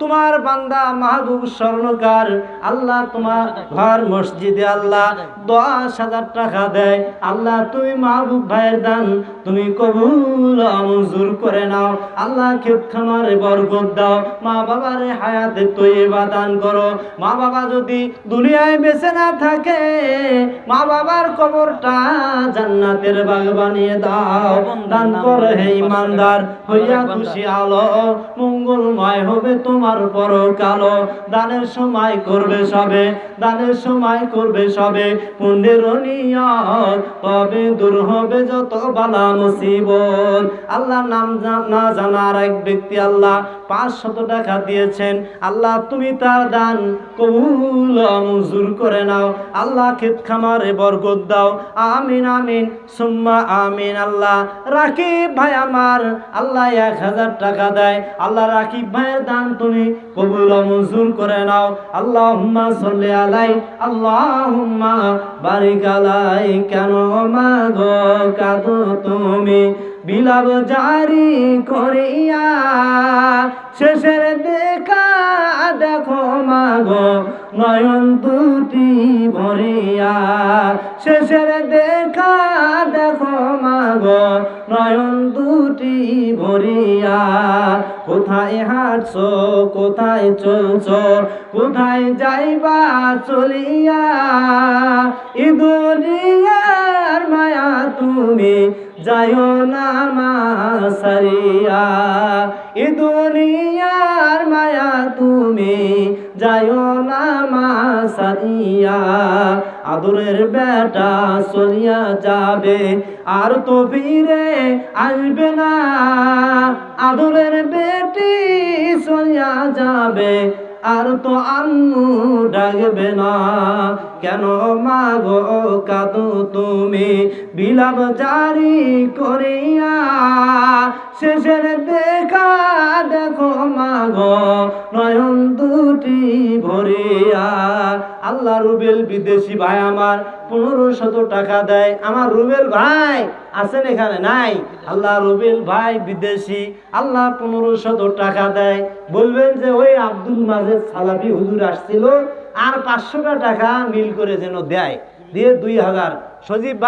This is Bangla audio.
তোমার বান্দা মাহবুব স্বর্ণকার, আল্লাহ তোমার ঘর মসজিদে আল্লাহ দশ হাজার টাকা দেয়। আল্লাহ, তুমি মাহবুব ভাইয়ের দান তুমি কবুল মঞ্জুর করে নাও। আল্লাহ ক্ষেত খামারে বরকত দাও। মা বাবারে হায়াতে তৈবা দান করো। মা বাবা যদি দুনিয়ায় বেঁচে না থাকে, মা বাবার কবরটা জান্নাতের বাগ বানিয়ে দাও। দান করে হে ইমানদার, হইয়া খুশি আলো, মঙ্গলময় হবে তোমার পরকালো দানের সময় করবে সবে, দানের সময় করবে সবে। পুণ্যের নিয়ত তবে দূর হবে যত বালা মুসিবত। আল্লাহ নাম না জানার এক ব্যক্তি আল্লাহ পাঁচশত টাকা দিয়েছেন। আল্লাহ তুমি তার দান কবুল মঞ্জুর করে নাও। আল্লাহ ক্ষেত খামারে বরকত দাও। আমিন আমিন, সুম্মা আমিন। আল্লাহ রাকিব ভাই আমার, আল্লাহ এক হাজার টাকা দেয়। আল্লাহ রাকিব ভাইয়ের দান তুমি কবুল মঞ্জুর করে নাও। আল্লাহ হুম্মা সল্লি আলাই আল্লাহ হুম্মা বারিক আলাই। কেন মা গো তুমি? বিলাপ জারি করিয়া শেষের দেখা দেখো মাগো। নয়ন দুটি ভরিয়া শেষের দেখা দেখো মাগো নয়ন দুটি ভরিয়া কোথায় হাঁটছ কোথায় চলছ কোথায় যাইবা চলিয়া ইদুরিয়া মায়া তুমি, যাইও না মা সারিয়া। এ দুনিয়ার মায়া তুমি, যাইও না মা সারিয়া। আদরের বেটা চলিয়া যাবে, আর তো ফিরে আসবে না। আদরের বেটি চলিয়া যাবে আর তো আম্মু ডাকবে না। কেন মাগো কাদু তুমি? বিলাপ জারি করিয়া শেষের দেখো মাগো। নয়ন দুটি ভরিয়া। আল্লাহ রুবেল বিদেশি ভাই আমার পনেরো শত টাকা দেয়। আমার রুবেল ভাই আছেন এখানে? নাই। আল্লাহ রুবেল ভাই বিদেশি, আল্লাহ পনেরো শত টাকা দেয়। বলবেন যে ওই আব্দুল মাজেদ সালাফি হুজুর আসছিল, আর পাঁচশোটা টাকা মিল করে যেন দেয়। দিয়ে দুই হাজার। সজীব ভাই